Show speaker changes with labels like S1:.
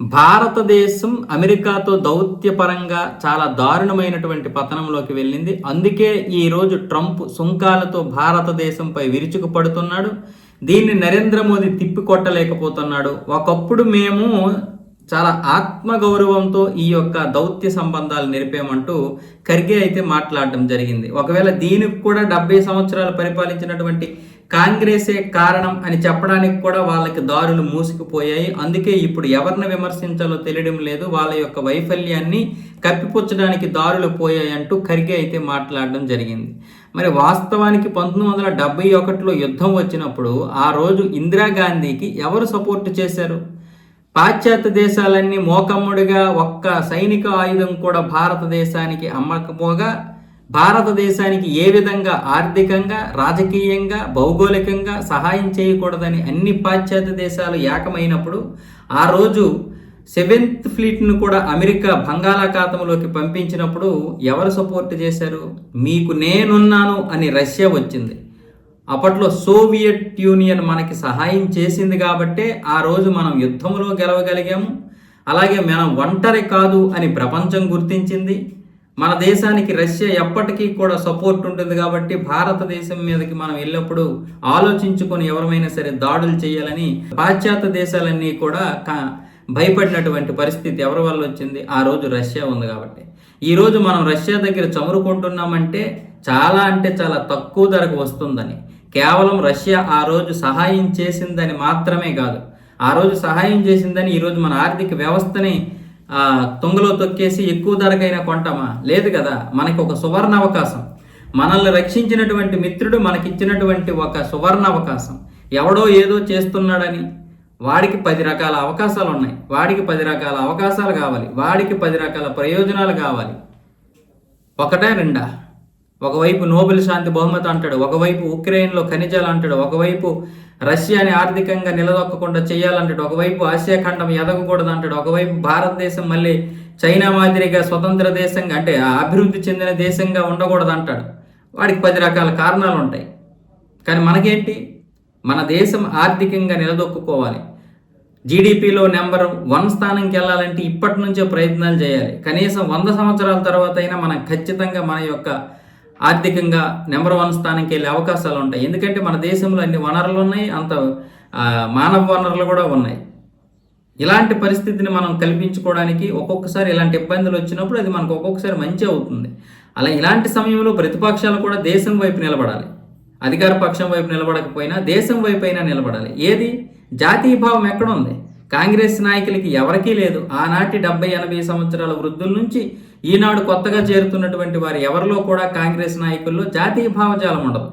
S1: భారతదేశం అమెరికాతో దౌత్యపరంగా చాలా దారుణమైనటువంటి పతనంలోకి వెళ్ళింది. అందుకే ఈరోజు ట్రంప్ సుంకాలతో భారతదేశంపై విరుచుకుపడుతున్నాడు. దీన్ని నరేంద్ర మోదీ తిప్పికొట్టలేకపోతున్నాడు. ఒకప్పుడు మేము చాలా ఆత్మగౌరవంతో ఈ యొక్క దౌత్య సంబంధాలు నిలిపేమంటూ ఖర్గే అయితే మాట్లాడడం జరిగింది. ఒకవేళ దీనికి కూడా డెబ్బై సంవత్సరాలు పరిపాలించినటువంటి కాంగ్రెసే కారణం అని చెప్పడానికి కూడా వాళ్ళకి దారులు మూసుకుపోయాయి. అందుకే ఇప్పుడు ఎవరిని విమర్శించాలో తెలియడం లేదు. వాళ్ళ యొక్క వైఫల్యాన్ని కప్పిపుచ్చడానికి దారులు పోయాయి అంటూ ఖర్గే అయితే మాట్లాడడం జరిగింది. మరి వాస్తవానికి పంతొమ్మిది వందల డెబ్బై ఒకటిలో యుద్ధం వచ్చినప్పుడు ఆ రోజు ఇందిరాగాంధీకి ఎవరు సపోర్ట్ చేశారు? పాశ్చాత్య దేశాలన్నీ మోకమ్ముడిగా ఒక్క సైనిక ఆయుధం కూడా భారతదేశానికి అమ్మకపోగా భారతదేశానికి ఏ విధంగా ఆర్థికంగా రాజకీయంగా భౌగోళికంగా సహాయం చేయకూడదని అన్ని పాశ్చాత్య దేశాలు ఏకమైనప్పుడు ఆ రోజు సెవెంత్ ఫ్లీట్ను కూడా అమెరికా బంగాళాఖాతంలోకి పంపించినప్పుడు ఎవరు సపోర్ట్ చేశారు? మీకు నేనున్నాను అని రష్యా వచ్చింది. అప్పట్లో సోవియట్ యూనియన్ మనకి సహాయం చేసింది కాబట్టే ఆ రోజు మనం యుద్ధంలో గెలవగలిగాము. అలాగే మనం ఒంటరి కాదు అని ప్రపంచం గుర్తించింది. మన దేశానికి రష్యా ఎప్పటికీ కూడా సపోర్ట్ ఉంటుంది కాబట్టి భారతదేశం మీదకి మనం వెళ్ళినప్పుడు ఆలోచించుకొని ఎవరమైనా సరే దాడులు చేయాలని పాశ్చాత్య దేశాలన్నీ కూడా కా- భయపడినటువంటి పరిస్థితి ఎవరి వల్ల వచ్చింది? ఆ రోజు రష్యా ఉంది కాబట్టి. ఈ రోజు మనం రష్యా దగ్గర చమురుకుంటున్నామంటే చాలా అంటే చాలా తక్కువ ధరకు వస్తుందని. కేవలం రష్యా ఆ రోజు సహాయం చేసిందని మాత్రమే కాదు. ఆ రోజు సహాయం చేసిందని ఈరోజు మన ఆర్థిక వ్యవస్థని తొంగలో తుంగలో తొక్కేసి ఎక్కువ ధరకైనా కొంటామా? లేదు కదా. మనకి ఒక సువర్ణ అవకాశం. మనల్ని రక్షించినటువంటి మిత్రుడు మనకిచ్చినటువంటి ఒక సువర్ణ అవకాశం. ఎవడో ఏదో చేస్తున్నాడని వాడికి పది రకాల అవకాశాలు ఉన్నాయి. వాడికి పది రకాల అవకాశాలు కావాలి. వాడికి పది రకాల ప్రయోజనాలు కావాలి. ఒకటే రెండా? ఒకవైపు నోబెల్ శాంతి బహుమతి అంటాడు ఒకవైపు ఉక్రెయిన్లో ఖనిజాలు అంటాడు ఒకవైపు రష్యాని ఆర్థికంగా నిలదొక్కకుండా చేయాలంటాడు ఒకవైపు ఆసియా ఖండం ఎదగకూడదు అంటాడు ఒకవైపు భారతదేశం మళ్ళీ చైనా మాదిరిగా స్వతంత్ర దేశంగా అంటే ఆ అభివృద్ధి చెందిన దేశంగా ఉండకూడదు అంటాడు. వాడికి పది రకాల కారణాలు ఉంటాయి. కానీ మనకేంటి? మన దేశం ఆర్థికంగా నిలదొక్కుకోవాలి. జీడిపిలో నెంబర్ వన్ స్థానంకి వెళ్ళాలంటే ఇప్పటి నుంచే ప్రయత్నాలు చేయాలి. కనీసం వంద సంవత్సరాల తర్వాత అయినా మనం ఖచ్చితంగా మన యొక్క ఆర్థికంగా నెంబర్ వన్ స్థానంకి వెళ్ళే అవకాశాలు ఉంటాయి. ఎందుకంటే మన దేశంలో అన్ని వనరులు ఉన్నాయి అంత మానవ వనరులు కూడా ఉన్నాయి. ఇలాంటి పరిస్థితిని మనం కల్పించుకోవడానికి ఒక్కొక్కసారి ఇలాంటి ఇబ్బందులు వచ్చినప్పుడు అది మనకు ఒక్కొక్కసారి మంచి అవుతుంది. అలా ఇలాంటి సమయంలో ప్రతిపక్షాలు కూడా దేశం వైపు నిలబడాలి. అధికార పక్షం వైపు నిలబడకపోయినా దేశం వైపు అయినా నిలబడాలి. ఏది? జాతీయ భావం ఎక్కడ ఉంది? కాంగ్రెస్ నాయకులకి ఎవరికీ లేదు. ఆనాటి డెబ్బై ఎనభై సంవత్సరాల వృద్ధుల నుంచి ఈనాడు కొత్తగా చేరుతున్నటువంటి వారు ఎవరిలో కూడా కాంగ్రెస్ నాయకుల్లో జాతీయ భావజాలం ఉండదు.